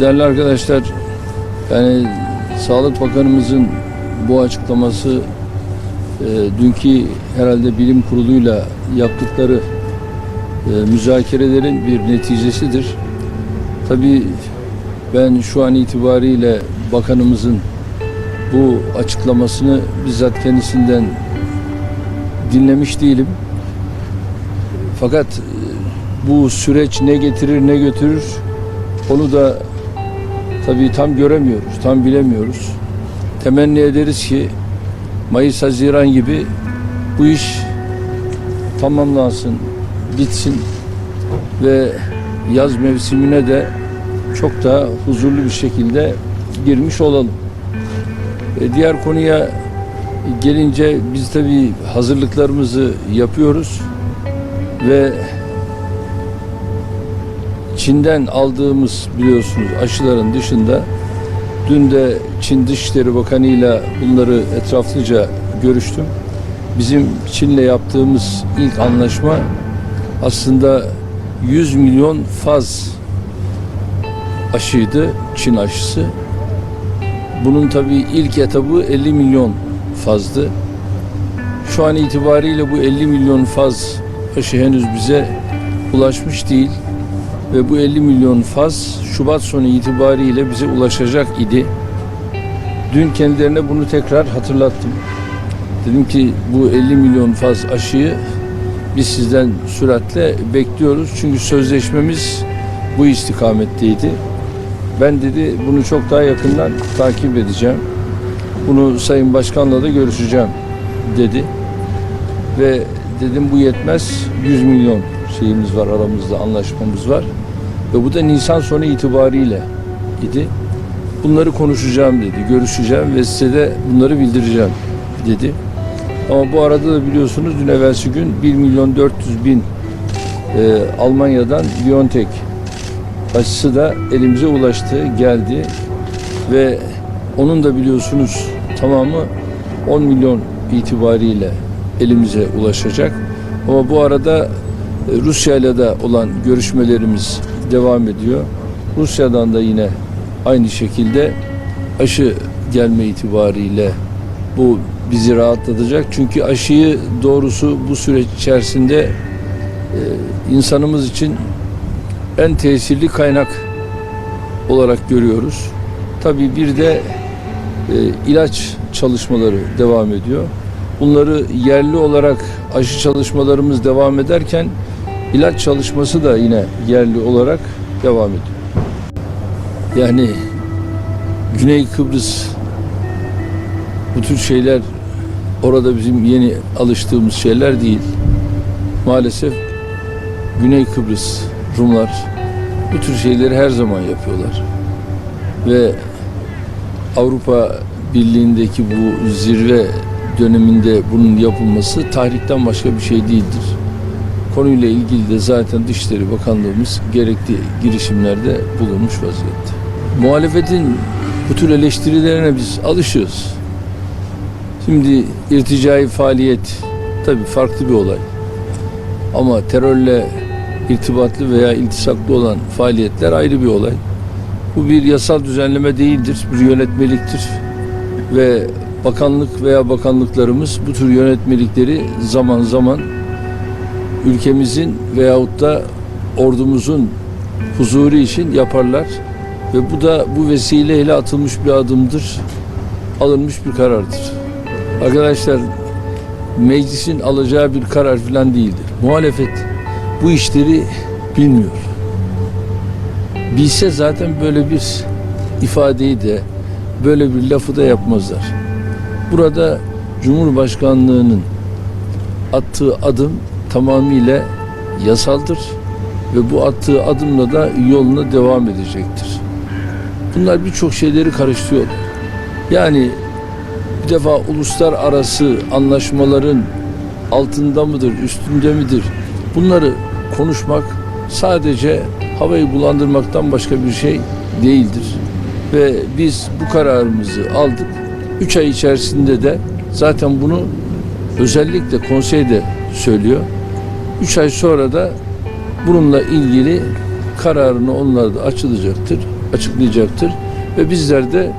Değerli arkadaşlar, yani Sağlık Bakanımızın bu açıklaması e, dünkü herhalde bilim kuruluyla yaptıkları e, müzakerelerin bir neticesidir. Tabii ben şu an itibariyle bakanımızın bu açıklamasını bizzat kendisinden dinlemiş değilim. Fakat e, bu süreç ne getirir ne götürür onu da tabii tam göremiyoruz, tam bilemiyoruz. Temenni ederiz ki Mayıs, Haziran gibi bu iş tamamlansın, bitsin ve yaz mevsimine de çok daha huzurlu bir şekilde girmiş olalım. E, diğer konuya gelince biz tabii hazırlıklarımızı yapıyoruz ve Çin'den aldığımız biliyorsunuz aşıların dışında dün de Çin Dışişleri Bakanı ile bunları etraflıca görüştüm. Bizim Çin'le yaptığımız ilk anlaşma aslında 100 milyon faz aşıydı, Çin aşısı. Bunun tabii ilk etabı 50 milyon fazdı. Şu an itibariyle bu 50 milyon faz aşı henüz bize ulaşmış değil ve bu 50 milyon faz Şubat sonu itibariyle bize ulaşacak idi. Dün kendilerine bunu tekrar hatırlattım. Dedim ki bu 50 milyon faz aşıyı biz sizden süratle bekliyoruz. Çünkü sözleşmemiz bu istikametteydi. Ben dedi bunu çok daha yakından takip edeceğim. Bunu Sayın Başkan'la da görüşeceğim dedi. Ve dedim bu yetmez 100 milyon şeyimiz var aramızda anlaşmamız var. Ve bu da Nisan sonu itibariyle idi. Bunları konuşacağım dedi, görüşeceğim ve size de bunları bildireceğim dedi. Ama bu arada da biliyorsunuz dün evvelsi gün 1 milyon 400 bin e, Almanya'dan BioNTech aşısı da elimize ulaştı, geldi ve onun da biliyorsunuz tamamı 10 milyon itibariyle elimize ulaşacak. Ama bu arada e, Rusya ile de olan görüşmelerimiz devam ediyor. Rusya'dan da yine aynı şekilde aşı gelme itibariyle bu bizi rahatlatacak. Çünkü aşıyı doğrusu bu süreç içerisinde e, insanımız için en tesirli kaynak olarak görüyoruz. Tabii bir de e, ilaç çalışmaları devam ediyor. Bunları yerli olarak aşı çalışmalarımız devam ederken ilaç çalışması da yine yerli olarak devam ediyor. Yani Güney Kıbrıs bu tür şeyler orada bizim yeni alıştığımız şeyler değil. Maalesef Güney Kıbrıs Rumlar bu tür şeyleri her zaman yapıyorlar. Ve Avrupa Birliği'ndeki bu zirve döneminde bunun yapılması tahrikten başka bir şey değildir. Konuyla ilgili de zaten Dışişleri Bakanlığımız gerekli girişimlerde bulunmuş vaziyette. Muhalefetin bu tür eleştirilerine biz alışıyoruz. Şimdi irticai faaliyet tabii farklı bir olay. Ama terörle irtibatlı veya iltisaklı olan faaliyetler ayrı bir olay. Bu bir yasal düzenleme değildir, bir yönetmeliktir. Ve bakanlık veya bakanlıklarımız bu tür yönetmelikleri zaman zaman ülkemizin veyahut da ordumuzun huzuru için yaparlar. Ve bu da bu vesileyle atılmış bir adımdır, alınmış bir karardır. Arkadaşlar meclisin alacağı bir karar falan değildir. Muhalefet bu işleri bilmiyor. Bilse zaten böyle bir ifadeyi de böyle bir lafı da yapmazlar. Burada Cumhurbaşkanlığının attığı adım tamamıyla yasaldır ve bu attığı adımla da yoluna devam edecektir. Bunlar birçok şeyleri karıştırıyorlar. Yani bir defa uluslararası anlaşmaların altında mıdır, üstünde midir? Bunları konuşmak sadece havayı bulandırmaktan başka bir şey değildir. Ve biz bu kararımızı aldık. Üç ay içerisinde de zaten bunu özellikle konseyde söylüyor. Üç ay sonra da bununla ilgili kararını onlar da açılacaktır. açıklayacaktır. Ve bizler de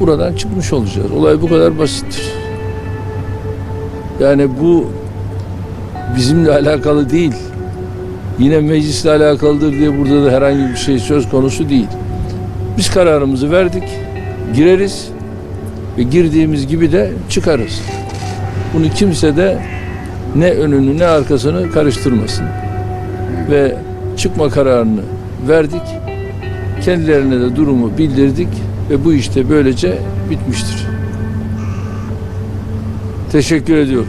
buradan çıkmış olacağız. Olay bu kadar basittir. Yani bu bizimle alakalı değil. Yine meclisle alakalıdır diye burada da herhangi bir şey söz konusu değil. Biz kararımızı verdik, gireriz ve girdiğimiz gibi de çıkarız. Bunu kimse de ne önünü ne arkasını karıştırmasın. Ve çıkma kararını verdik. Kendilerine de durumu bildirdik ve bu işte böylece bitmiştir. Teşekkür ediyorum.